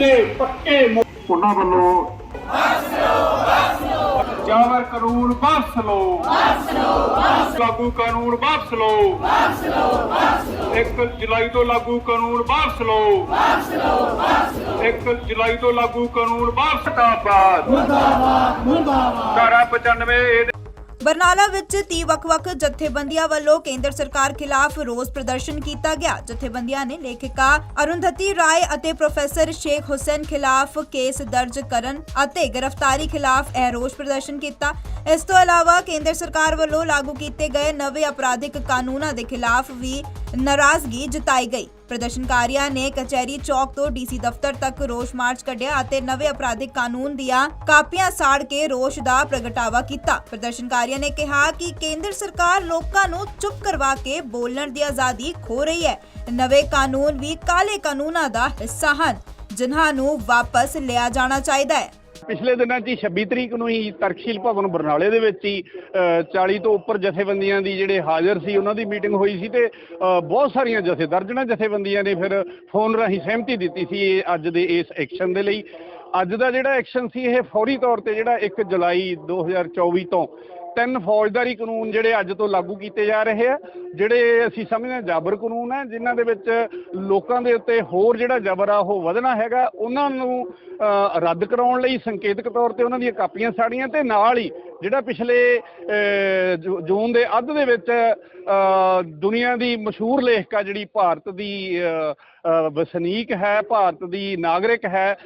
ਸਿੱਧੇ ਪੱਕੇ ਉਹਨਾਂ ਵੱਲੋਂ ਜਾਵਰ ਕਾਨੂੰਨ ਵਾਪਸ ਲਓ। ਵਾਪਸ ਲਓ ਵਾਪਸ ਲਾਗੂ ਕਾਨੂੰਨ ਵਾਪਸ ਲਓ। ਵਾਪਸ ਲਓ ਵਾਪਸ ਲਓ 1 ਜੁਲਾਈ ਤੋਂ ਲਾਗੂ ਕਾਨੂੰਨ ਵਾਪਸ ਲਓ। ਵਾਪਸ ਲਓ ਵਾਪਸ ਲਓ 1 ਜੁਲਾਈ ਤੋਂ ਲਾਗੂ ਕਾਨੂੰਨ ਵਾਪਸ ਮੁਰਦਾਬਾਦ ਮੁਰਦਾਬਾਦ ਮੁਰਦਾਬਾਦ। ਧਾਰਾ 95 ਇਹਦੇ ਬਰਨਾਲਾ ਵਿੱਚ 30 ਵੱਖ-ਵੱਖ ਜਥੇਬੰਦੀਆਂ ਵੱਲੋਂ ਕੇਂਦਰ ਸਰਕਾਰ ਖਿਲਾਫ ਰੋਸ ਪ੍ਰਦਰਸ਼ਨ ਕੀਤਾ ਗਿਆ। ਜਥੇਬੰਦੀਆਂ ਨੇ ਲੇਖਿਕਾ ਅਰੁੰਧਤੀ ਰਾਏ ਅਤੇ ਪ੍ਰੋਫੈਸਰ ਸ਼ੇਖ ਹੁਸੈਨ ਖਿਲਾਫ ਕੇਸ ਦਰਜ ਕਰਨ ਅਤੇ ਗ੍ਰਿਫਤਾਰੀ ਖਿਲਾਫ ਇਹ ਰੋਸ ਪ੍ਰਦਰਸ਼ਨ ਕੀਤਾ। ਇਸ ਤੋਂ ਇਲਾਵਾ ਕੇਂਦਰ ਸਰਕਾਰ ਵੱਲੋਂ ਲਾਗੂ ਕੀਤੇ ਗਏ ਨਵੇਂ ਅਪਰਾਧਿਕ ਕਾਨੂੰਨਾਂ ਦੇ ਖਿਲਾਫ ਵੀ ਨਾਰਾਜ਼ਗੀ ਜਤਾਈ ਗਈ। ਪ੍ਰਦਰਸ਼ਨਕਾਰੀਆਂ ਨੇ ਕਚਹਿਰੀ ਚੌਕ ਤੋਂ ਡੀਸੀ ਦਫ਼ਤਰ ਤੱਕ ਰੋਸ ਮਾਰਚ ਕੱਢਿਆ ਅਤੇ ਨਵੇਂ ਅਪਰਾਧਿਕ ਕਾਨੂੰਨ ਦੀਆਂ ਕਾਪੀਆਂ ਸਾੜ ਕੇ ਰੋਸ ਦਾ ਪ੍ਰਗਟਾਵਾ ਕੀਤਾ। ਪ੍ਰਦਰਸ਼ਨਕਾਰੀਆਂ ਨੇ ਕਿਹਾ ਕਿ ਕੇਂਦਰ ਸਰਕਾਰ ਲੋਕਾਂ ਨੂੰ ਚੁੱਪ ਕਰਵਾ ਕੇ ਬੋਲਣ ਦੀ ਆਜ਼ਾਦੀ ਖੋ ਰਹੀ ਹੈ। ਨਵੇਂ ਕਾਨੂੰਨ ਵੀ ਕਾਲੇ ਕਾਨੂੰਨਾਂ ਦਾ ਹਿੱਸਾ ਹਨ। ਜਿਨ੍ਹਾਂ ਨੂੰ ਵਾਪਸ ਲਿਆ ਜਾਣਾ ਚਾਹੀਦਾ ਹੈ। ਪਿਛਲੇ ਦਿਨਾਂ 'ਚ ਹੀ 26 ਤਰੀਕ ਨੂੰ ਹੀ ਤਰਕਸ਼ੀਲ ਭਵਨ ਬਰਨਾਲੇ ਦੇ ਵਿੱਚ ਹੀ ਅ, 40 ਤੋਂ ਉੱਪਰ ਜਥੇਬੰਦੀਆਂ ਦੀ ਜਿਹੜੇ ਹਾਜ਼ਰ ਸੀ ਉਹਨਾਂ ਦੀ ਮੀਟਿੰਗ ਹੋਈ ਸੀ ਤੇ ਬਹੁਤ ਸਾਰੀਆਂ ਜਥੇ ਦਰਜਨਾਂ ਜਥੇਬੰਦੀਆਂ ਨੇ ਫਿਰ ਫੋਨ ਰਾਹੀਂ ਸਹਿਮਤੀ ਦਿੱਤੀ ਸੀ ਇਹ ਅੱਜ ਦੇ ਇਸ ਐਕਸ਼ਨ ਦੇ ਲਈ। ਅੱਜ ਦਾ ਜਿਹੜਾ ਐਕਸ਼ਨ ਸੀ ਇਹ ਫੌਰੀ ਤੌਰ ਤੇ ਜਿਹੜਾ 1 ਜੁਲਾਈ 2024 ਤੋਂ ਤਿੰਨ ਫੌਜਦਾਰੀ ਕਾਨੂੰਨ ਜਿਹੜੇ ਅੱਜ ਤੋਂ ਲਾਗੂ ਕੀਤੇ ਜਾ ਰਹੇ ਆ, ਜਿਹੜੇ ਅਸੀਂ ਸਮਝਦੇ ਹਾਂ ਜਾਬਰ ਕਾਨੂੰਨ ਹੈ, ਜਿਨ੍ਹਾਂ ਦੇ ਵਿੱਚ ਲੋਕਾਂ ਦੇ ਉੱਤੇ ਹੋਰ ਜਿਹੜਾ ਜ਼ਬਰ ਆ, ਉਹ ਵਧਣਾ ਹੈਗਾ। ਉਹਨਾਂ ਨੂੰ ਰੱਦ ਕਰਾਉਣ ਲਈ ਸੰਕੇਤਕ ਤੌਰ ਤੇ ਉਹਨਾਂ ਦੀਆਂ ਕਾਪੀਆਂ ਸਾੜੀਆਂ ਤੇ ਨਾਲ ਹੀ ਜਿਹੜਾ ਪਿਛਲੇ ਜੂਨ ਦੇ ਅੱਧ ਦੇ ਵਿੱਚ ਦੁਨੀਆ ਦੀ ਮਸ਼ਹੂਰ ਲੇਖਕਾ ਜਿਹੜੀ ਭਾਰਤ ਦੀ ਵਸਨੀਕ ਹੈ, ਭਾਰਤ ਦੀ ਨਾਗਰਿਕ ਹੈ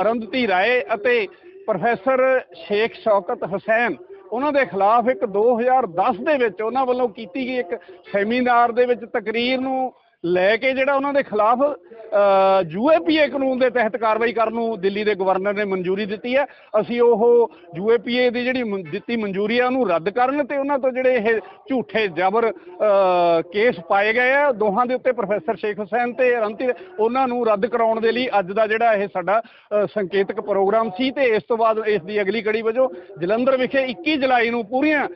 ਅਰੰਧਤੀ ਰਾਏ ਅਤੇ ਪ੍ਰੋਫੈਸਰ ਸ਼ੇਖ ਸ਼ੌਕਤ ਹੁਸੈਨ ਉਹਨਾਂ ਦੇ ਖਿਲਾਫ ਇੱਕ 2010 ਦੇ ਵਿੱਚ ਉਹਨਾਂ ਵੱਲੋਂ ਕੀਤੀ ਗਈ ਇੱਕ ਸੈਮੀਨਾਰ ਦੇ ਵਿੱਚ ਤਕਰੀਰ ਨੂੰ ਲੈ ਕੇ ਜਿਹੜਾ ਉਹਨਾਂ ਦੇ ਖਿਲਾਫ ਯੂਏਪੀਏ ਕਾਨੂੰਨ ਦੇ ਤਹਿਤ ਕਾਰਵਾਈ ਕਰਨ ਨੂੰ ਦਿੱਲੀ ਦੇ ਗਵਰਨਰ ਨੇ ਮਨਜ਼ੂਰੀ ਦਿੱਤੀ ਹੈ। ਅਸੀਂ ਉਹ ਯੂਏਪੀਏ ਦੀ ਜਿਹੜੀ ਦਿੱਤੀ ਮਨਜ਼ੂਰੀ ਹੈ ਉਹਨੂੰ ਰੱਦ ਕਰਨ ਤੇ ਉਹਨਾਂ ਤੋਂ ਜਿਹੜੇ ਇਹ ਝੂਠੇ ਜ਼ਬਰ ਕੇਸ ਪਾਏ ਗਏ ਆ, ਦੋਹਾਂ ਦੇ ਉੱਤੇ ਪ੍ਰੋਫੈਸਰ ਸ਼ੇਖ ਹੁਸੈਨ ਤੇ ਰੰਤੀ ਉਹਨਾਂ ਨੂੰ ਰੱਦ ਕਰਾਉਣ ਦੇ ਲਈ ਅੱਜ ਦਾ ਜਿਹੜਾ ਇਹ ਸਾਡਾ ਸੰਕੇਤਕ ਪ੍ਰੋਗਰਾਮ ਸੀ ਤੇ ਇਸ ਤੋਂ ਬਾਅਦ ਇਸ ਦੀ ਅਗਲੀ ਕੜੀ ਵਜੋਂ ਜਲੰਧਰ ਵਿਖੇ 21 ਜੁਲਾਈ ਨੂੰ ਪੂਰੀਆਂ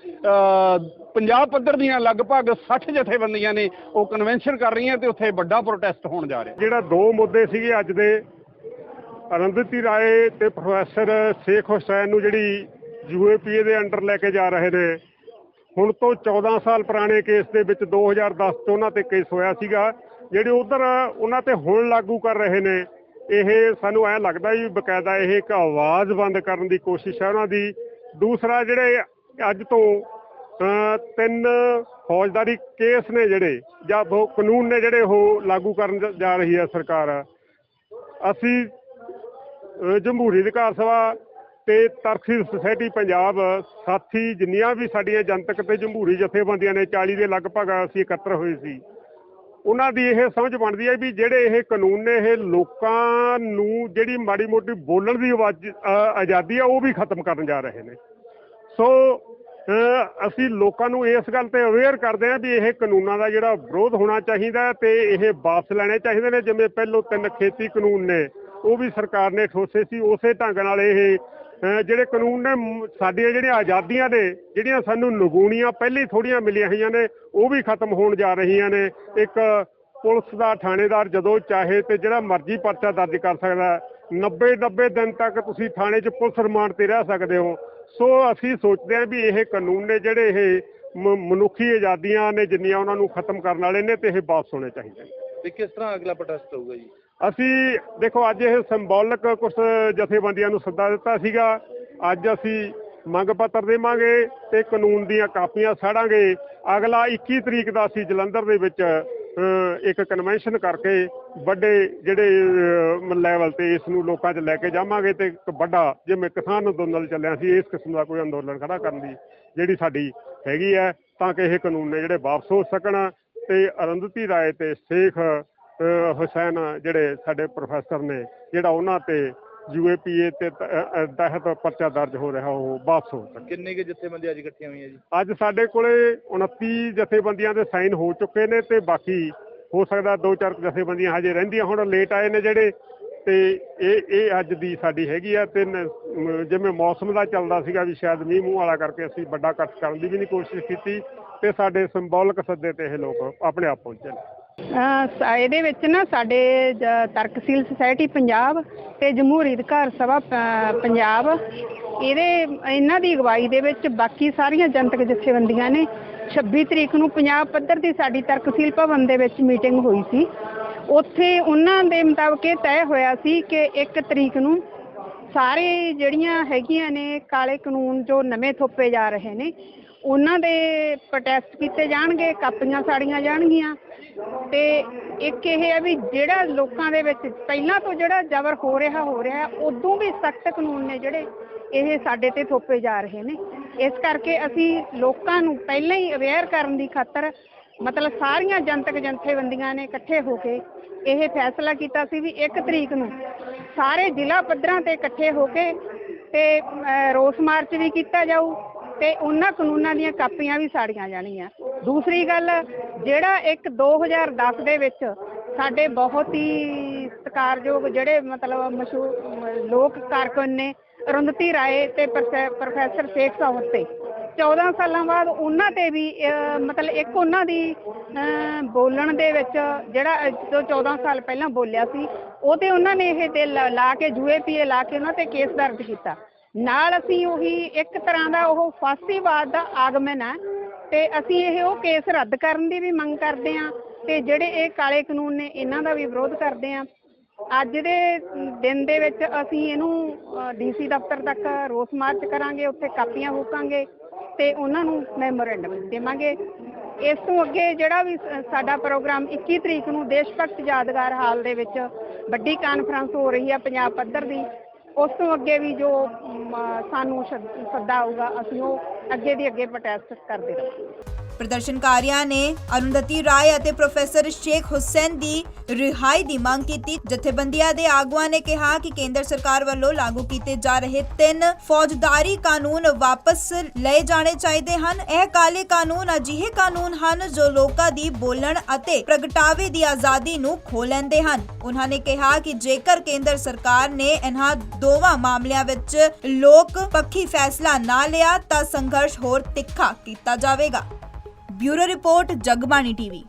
ਪੰਜਾਬ ਪੱਧਰ ਦੀਆਂ ਲਗਭਗ 60 ਜਥੇਬੰਦੀਆਂ ਨੇ ਉਹ ਕਨਵੈਨਸ਼ਨ ਕਰ ਰਹੀਆਂ ਤੇ ਉੱਥੇ ਵੱਡਾ ਪ੍ਰੋਟੈਸਟ ਹੋਣ ਜਾ ਰਿਹਾ। ਜਿਹੜਾ ਦੋ ਮੁੱਦੇ ਸੀਗੇ ਅੱਜ ਦੇ ਅਰੰਦਤੀ ਰਾਏ ਤੇ ਪ੍ਰੋਫੈਸਰ ਸ਼ੇਖ ਹੁਸੈਨ ਨੂੰ ਜਿਹੜੀ ਯੂਏਪੀਏ ਦੇ ਅੰਡਰ ਲੈ ਕੇ ਜਾ ਰਹੇ ਨੇ, ਹੁਣ ਤੋਂ 14 ਸਾਲ ਪੁਰਾਣੇ ਕੇਸ ਦੇ ਵਿੱਚ 2010 ਚ ਉਹਨਾਂ ਤੇ ਕੇਸ ਹੋਇਆ ਸੀਗਾ, ਜਿਹੜੇ ਉਧਰ ਉਹਨਾਂ ਤੇ ਹੁਣ ਲਾਗੂ ਕਰ ਰਹੇ ਨੇ, ਇਹ ਸਾਨੂੰ ਐ ਲੱਗਦਾ ਵੀ ਬਕਾਇਦਾ ਇਹ ਇੱਕ ਆਵਾਜ਼ ਬੰਦ ਕਰਨ ਦੀ ਕੋਸ਼ਿਸ਼ ਹੈ ਉਹਨਾਂ ਦੀ। ਦੂਸਰਾ ਜਿਹੜੇ ਅੱਜ ਤੋਂ ਤਿੰਨ ਫੌਜਦਾਰੀ ਕੇਸ ਨੇ ਜਿਹੜੇ ਜਾਂ ਉਹ ਕਾਨੂੰਨ ਨੇ ਜਿਹੜੇ ਉਹ ਲਾਗੂ ਕਰਨ ਜਾ ਰਹੀ ਹੈ ਸਰਕਾਰ। ਅਸੀਂ ਅ, ਜਮਹੂਰੀ ਅਧਿਕਾਰ ਸਭਾ ਤੇ ਤਰਕਸ਼ੀਲ ਸੁਸਾਇਟੀ ਪੰਜਾਬ ਸਾਥੀ ਜਿੰਨੀਆਂ ਵੀ ਸਾਡੀਆਂ ਜਨਤਕ ਤੇ ਜਮਹੂਰੀ ਜਥੇਬੰਦੀਆਂ ਨੇ 40 ਦੇ ਲਗਭਗ ਅਸੀਂ ਇਕੱਤਰ ਹੋਏ ਸੀ। ਉਹਨਾਂ ਦੀ ਇਹ ਸਮਝ ਬਣਦੀ ਹੈ ਵੀ ਜਿਹੜੇ ਇਹ ਕਾਨੂੰਨ ਨੇ ਇਹ ਲੋਕਾਂ ਨੂੰ ਜਿਹੜੀ ਮਾੜੀ ਮੋਟੀ ਬੋਲਣ ਦੀ ਆਵਾਜ਼ ਆਜ਼ਾਦੀ ਆ ਉਹ ਵੀ ਖਤਮ ਕਰਨ ਜਾ ਰਹੇ ਨੇ। ਸੋ ਅਸੀਂ ਲੋਕਾਂ ਨੂੰ ਇਸ ਗੱਲ ਤੇ ਅਵੇਅਰ ਕਰਦੇ ਹਾਂ ਵੀ ਇਹ ਕਾਨੂੰਨਾਂ ਦਾ ਜਿਹੜਾ ਵਿਰੋਧ ਹੋਣਾ ਚਾਹੀਦਾ ਹੈ ਤੇ ਇਹ ਵਾਪਸ ਲੈਣੇ ਚਾਹੀਦੇ ਨੇ, ਜਿਵੇਂ ਪਹਿਲੋਂ ਤਿੰਨ ਖੇਤੀ ਕਾਨੂੰਨ ਨੇ, ਉਹ ਵੀ ਸਰਕਾਰ ਨੇ ਠੋਸੇ ਸੀ, ਉਸੇ ਢੰਗ ਨਾਲ ਇਹ ਜਿਹੜੇ ਕਾਨੂੰਨ ਨੇ ਸਾਡੀਆਂ ਜਿਹੜੀਆਂ ਆਜ਼ਾਦੀਆਂ ਨੇ ਜਿਹੜੀਆਂ ਸਾਨੂੰ ਨਗੂਣੀਆਂ ਪਹਿਲੀ ਥੋੜੀਆਂ ਮਿਲੀਆਂ ਹੋਈਆਂ ਨੇ, ਉਹ ਵੀ ਖਤਮ ਹੋਣ ਜਾ ਰਹੀਆਂ ਨੇ ਇੱਕ ਪੁਲਿਸ ਦਾ ਥਾਣੇਦਾਰ ਜਦੋਂ ਚਾਹੇ ਤੇ ਜਿਹੜਾ ਮਰਜ਼ੀ ਪਰਚਾ ਦਰਜ ਕਰ ਸਕਦਾ ਹੈ। 90 90 ਦਿਨ ਤੱਕ ਤੁਸੀਂ ਥਾਣੇ 'ਚ ਪੁਲਿਸ ਰਿਮਾਂਡ ਤੇ ਰਹਿ ਸਕਦੇ ਹੋ ਸੋ ਅਸੀਂ ਸੋਚਦੇ ਹਾਂ ਵੀ ਇਹ ਕਾਨੂੰਨ ਨੇ ਜਿਹੜੇ ਇਹ ਮਨੁੱਖੀ ਆਜ਼ਾਦੀਆਂ ਨੇ ਜਿੰਨੀਆਂ ਉਹਨਾਂ ਨੂੰ ਖਤਮ ਕਰਨ ਵਾਲੇ ਨੇ ਤੇ ਇਹ ਵਾਪਸ ਹੋਣੇ ਚਾਹੀਦੇ ਨੇ। ਤੇ ਕਿਸ ਤਰ੍ਹਾਂ ਅਗਲਾ ਪ੍ਰੋਟੈਸਟ ਹੋਊਗਾ ਜੀ? ਅਸੀਂ ਦੇਖੋ ਅੱਜ ਇਹ ਸਿੰਬੋਲਿਕ ਕੁਝ ਜਥੇਬੰਦੀਆਂ ਨੂੰ ਸੱਦਾ ਦਿੱਤਾ ਸੀਗਾ। ਅੱਜ ਅਸੀਂ ਮੰਗ ਪੱਤਰ ਦੇਵਾਂਗੇ ਤੇ ਕਾਨੂੰਨ ਦੀਆਂ ਕਾਪੀਆਂ ਸਾੜਾਂਗੇ। ਅਗਲਾ 21 ਤਰੀਕ ਦਾ ਅਸੀਂ ਜਲੰਧਰ ਦੇ ਵਿੱਚ ਇੱਕ ਕਨਵੈਨਸ਼ਨ ਕਰਕੇ ਵੱਡੇ ਜਿਹੜੇ ਲੈਵਲ ਤੇ ਇਸ ਨੂੰ ਲੋਕਾਂ 'ਚ ਲੈ ਕੇ ਜਾਵਾਂਗੇ ਤੇ ਇੱਕ ਵੱਡਾ, ਜਿਵੇਂ ਕਿਸਾਨ ਅੰਦੋਲਨ ਚੱਲਿਆ ਸੀ, ਇਸ ਕਿਸਮ ਦਾ ਕੋਈ ਅੰਦੋਲਨ ਖੜਾ ਕਰਨ ਦੀ ਜਿਹੜੀ ਸਾਡੀ ਹੈਗੀ ਹੈ, ਤਾਂ ਕਿ ਇਹ ਕਾਨੂੰਨ ਨੇ ਜਿਹੜੇ ਵਾਪਸ ਹੋ ਸਕਣ ਤੇ ਅਰੰਧਤੀ ਰਾਏ ਤੇ ਸ਼ੇਖ ਹੁਸੈਨ ਜਿਹੜੇ ਸਾਡੇ ਪ੍ਰੋਫੈਸਰ ਨੇ, ਜਿਹੜਾ ਉਹਨਾਂ ਤੇ ਯੂਏਪੀਏ ਤੇ ਤ- ਅ, ਅ, ਤਹਿਤ ਪਰਚਾ ਦਰਜ ਹੋ ਰਿਹਾ ਉਹ ਵਾਪਸ ਹੋ ਸਕੇ। ਕਿੰਨੇ ਕੁ ਜਥੇਬੰਦੀਆਂ ਅੱਜ ਇਕੱਠੀਆਂ ਹੋਈਆਂ ਜੀ? ਅੱਜ ਸਾਡੇ ਕੋਲੇ 29 ਜਥੇਬੰਦੀਆਂ ਦੇ ਸਾਈਨ ਹੋ ਚੁੱਕੇ ਨੇ ਤੇ ਬਾਕੀ ਹੋ ਸਕਦਾ ਦੋ ਚਾਰ ਜਥੇਬੰਦੀਆਂ ਹਜੇ ਰਹਿੰਦੀਆਂ ਹੁਣ ਲੇਟ ਆਏ ਨੇ ਜਿਹੜੇ। ਤੇ ਇਹ ਇਹ ਅੱਜ ਦੀ ਸਾਡੀ ਹੈਗੀ ਆ ਤੇ ਨ- ਮ- ਜਿਵੇਂ ਮੌਸਮ ਦਾ ਚੱਲਦਾ ਸੀਗਾ ਵੀ ਸ਼ਾਇਦ ਮੀਂਹ ਮੂੰਹ ਵਾਲਾ ਕਰਕੇ ਅਸੀਂ ਵੱਡਾ ਇਕੱਠ ਕਰਨ ਦੀ ਵੀ ਨਹੀਂ ਕੋਸ਼ਿਸ਼ ਕੀਤੀ ਤੇ ਸਾਡੇ ਸਿੰਬੋਲਿਕ ਸੱਦੇ ਤੇ ਇਹ ਲੋਕ ਆਪਣੇ ਆਪ ਪਹੁੰਚੇ ਨੇ। ਅਹ ਇਹਦੇ ਵਿੱਚ ਨਾ ਸਾਡੇ ਜ- ਤਰਕਸ਼ੀਲ ਸੁਸਾਇਟੀ ਪੰਜਾਬ ਤੇ ਜਮਹੂਰੀ ਅਧਿਕਾਰ ਸਭਾ ਪ- ਪੰਜਾਬ। ਇਹਦੇ, ਇਹਨਾਂ ਦੀ ਅਗਵਾਈ ਦੇ ਵਿੱਚ ਬਾਕੀ ਸਾਰੀਆਂ ਜਨਤਕ ਜਥੇਬੰਦੀਆਂ ਨੇ 26 ਤਰੀਕ ਨੂੰ ਪੰਜਾਬ ਪੱਧਰ ਦੀ ਸਾਡੀ ਤਰਕਸ਼ੀਲ ਭਵਨ ਦੇ ਵਿੱਚ ਮੀਟਿੰਗ ਹੋਈ ਸੀ। ਉੱਥੇ ਉਹਨਾਂ ਦੇ ਮੁਤਾਬਕ ਇਹ ਤੈਅ ਹੋਇਆ ਸੀ ਕਿ 1 ਤਰੀਕ ਨੂੰ ਸਾਰੇ ਜਿਹੜੀਆਂ ਹੈਗੀਆਂ ਨੇ ਕਾਲੇ ਕਾਨੂੰਨ ਜੋ ਨਵੇਂ ਥੋਪੇ ਜਾ ਰਹੇ ਨੇ ਉਹਨਾਂ ਦੇ ਪ੍ਰੋਟੈਸਟ ਕੀਤੇ ਜਾਣਗੇ, ਕਾਪੀਆਂ ਸਾੜੀਆਂ ਜਾਣਗੀਆਂ। ਤੇ ਇੱਕ ਇਹ ਹੈ ਵੀ ਜਿਹੜਾ ਲੋਕਾਂ ਦੇ ਵਿੱਚ ਪਹਿਲਾਂ ਤੋਂ ਜਿਹੜਾ ਜ਼ਬਰ ਹੋ ਰਿਹਾ ਹੋ ਰਿਹਾ ਉਦੋਂ ਵੀ ਸਖਤ ਕਾਨੂੰਨ ਨੇ ਜਿਹੜੇ ਇਹ ਸਾਡੇ ਤੇ ਥੋਪੇ ਜਾ ਰਹੇ ਨੇ। ਇਸ ਕਰਕੇ ਅਸੀਂ ਲੋਕਾਂ ਨੂੰ ਪਹਿਲਾਂ ਹੀ ਅਵੇਅਰ ਕਰਨ ਦੀ ਖਾਤਰ ਮਤਲਬ ਸਾਰੀਆਂ ਜਨਤਕ ਜਥੇਬੰਦੀਆਂ ਨੇ ਇਕੱਠੇ ਹੋ ਕੇ ਇਹ ਫੈਸਲਾ ਕੀਤਾ ਸੀ ਵੀ 1 ਤਰੀਕ ਨੂੰ ਸਾਰੇ ਜ਼ਿਲ੍ਹਾ ਪੱਧਰਾਂ ਤੇ ਇਕੱਠੇ ਹੋ ਕੇ ਤੇ ਰੋਸ ਮਾਰਚ ਵੀ ਕੀਤਾ ਜਾਊ ਤੇ ਉਹਨਾਂ ਕਾਨੂੰਨਾਂ ਦੀਆਂ ਕਾਪੀਆਂ ਵੀ ਸਾੜੀਆਂ ਜਾਣੀਆਂ। ਦੂਸਰੀ ਗੱਲ, ਜਿਹੜਾ ਇੱਕ 2010 ਦੇ ਵਿੱਚ ਸਾਡੇ ਬਹੁਤ ਹੀ ਸਤਿਕਾਰਯੋਗ ਜਿਹੜੇ ਮਤਲਬ ਮਸ਼ਹੂਰ ਲੋਕ ਕਾਰਕੁਨ ਨੇ ਅਰੁੰਧਤੀ ਰਾਏ ਤੇ ਪ੍ਰੋਫੈ- ਪ੍ਰੋਫੈਸਰ ਸ਼ੇਖ ਸਾਵਤ ਤੇ 14 ਸਾਲਾਂ ਬਾਅਦ ਉਹਨਾਂ ਤੇ ਵੀ ਮਤਲਬ ਇੱਕ ਉਹਨਾਂ ਦੀ ਬੋਲਣ ਦੇ ਵਿੱਚ ਜਿਹੜਾ ਜੋ ਤੋਂ 14 ਸਾਲ ਪਹਿਲਾਂ ਬੋਲਿਆ ਸੀ ਉਹ ਤੇ ਉਹਨਾਂ ਨੇ ਇਹ ਤੇ ਲਾ ਲਾ ਕੇ ਯੂਏਪੀਏ ਲਾ ਕੇ ਉਹਨਾਂ ਤੇ ਕੇਸ ਦਰਜ ਕੀਤਾ। ਨਾਲ ਅਸੀਂ ਉਹੀ ਇੱਕ ਤਰ੍ਹਾਂ ਦਾ ਉਹ ਫਾਸੀਵਾਦ ਦਾ ਆਗਮਨ ਹੈ ਤੇ ਅਸੀਂ ਇਹ ਉਹ ਕੇਸ ਰੱਦ ਕਰਨ ਦੀ ਵੀ ਮੰਗ ਕਰਦੇ ਹਾਂ ਤੇ ਜਿਹੜੇ ਇਹ ਕਾਲੇ ਕਾਨੂੰਨ ਨੇ ਇਹਨਾਂ ਦਾ ਵੀ ਵਿਰੋਧ ਕਰਦੇ ਹਾਂ। ਅੱਜ ਦੇ ਦਿਨ ਦੇ ਵਿੱਚ ਅਸੀਂ ਇਹਨੂੰ ਡੀਸੀ ਦਫ਼ਤਰ ਤੱਕ ਰੋਸ ਮਾਰਚ ਕਰਾਂਗੇ, ਉੱਥੇ ਕਾਪੀਆਂ ਫੂਕਾਂਗੇ ਤੇ ਉਹਨਾਂ ਨੂੰ ਮੈਮੋਰੈਂਡਮ ਦੇਵਾਂਗੇ। ਇਸ ਤੋਂ ਅੱਗੇ ਜਿਹੜਾ ਵੀ ਸਾਡਾ ਪ੍ਰੋਗਰਾਮ 21 ਤਰੀਕ ਨੂੰ ਦੇਸ਼ ਭਗਤ ਯਾਦਗਾਰ ਹਾਲ ਦੇ ਵਿੱਚ ਵੱਡੀ ਕਾਨਫਰੰਸ ਹੋ ਰਹੀ ਹੈ ਪੰਜਾਬ ਪੱਧਰ ਦੀ। ਉਸ ਤੋਂ ਅੱਗੇ ਵੀ ਜੋ ਸਾਨੂੰ ਸੱਦਾ ਆਊਗਾ, ਅਸੀਂ ਉਹ ਅੱਗੇ ਦੀ ਅੱਗੇ ਪ੍ਰੋਟੈਸਟ ਕਰਦੇ ਰਹਾਂਗੇ। ਪ੍ਰਦਰਸ਼ਨਕਾਰੀਆਂ ਨੇ ਅਰੁੰਧਤੀ ਰਾਏ ਅਤੇ ਪ੍ਰੋਫੈਸਰ ਸ਼ੇਖ ਹੁਸੈਨ ਦੀ ਰਿਹਾਈ ਦੀ ਮੰਗ ਕੀਤੀ। ਜਥੇਬੰਦੀਆਂ ਦੇ ਆਗੂਆਂ ਨੇ ਕਿਹਾ ਕਿ ਕੇਂਦਰ ਸਰਕਾਰ ਵੱਲੋਂ ਲਾਗੂ ਕੀਤੇ ਜਾ ਰਹੇ ਤਿੰਨ ਫੌਜਦਾਰੀ ਕਾਨੂੰਨ ਵਾਪਸ ਲਏ ਜਾਣੇ ਚਾਹੀਦੇ ਹਨ। ਇਹ ਕਾਲੇ ਕਾਨੂੰਨ ਅਜਿਹੇ ਕਾਨੂੰਨ ਹਨ ਜੋ ਲੋਕਾਂ ਦੀ ਬੋਲਣ ਅਤੇ ਪ੍ਰਗਟਾਵੇ ਦੀ ਆਜ਼ਾਦੀ ਨੂੰ ਖੋ ਲੈਂਦੇ ਹਨ। ਉਹਨਾਂ ਨੇ ਕਿਹਾ ਕਿ ਜੇਕਰ ਕੇਂਦਰ ਸਰਕਾਰ ਨੇ ਇਹਨਾਂ ਦੋਵਾਂ ਮਾਮਲਿਆਂ ਵਿੱਚ ਲੋਕ ਪੱਖੀ ਫੈਸਲਾ ਨਾ ਲਿਆ ਤਾਂ ਸੰਘਰਸ਼ ਹੋਰ ਤਿੱਖਾ ਕੀਤਾ ਜਾਵੇਗਾ। Bureau report Jagbani TV.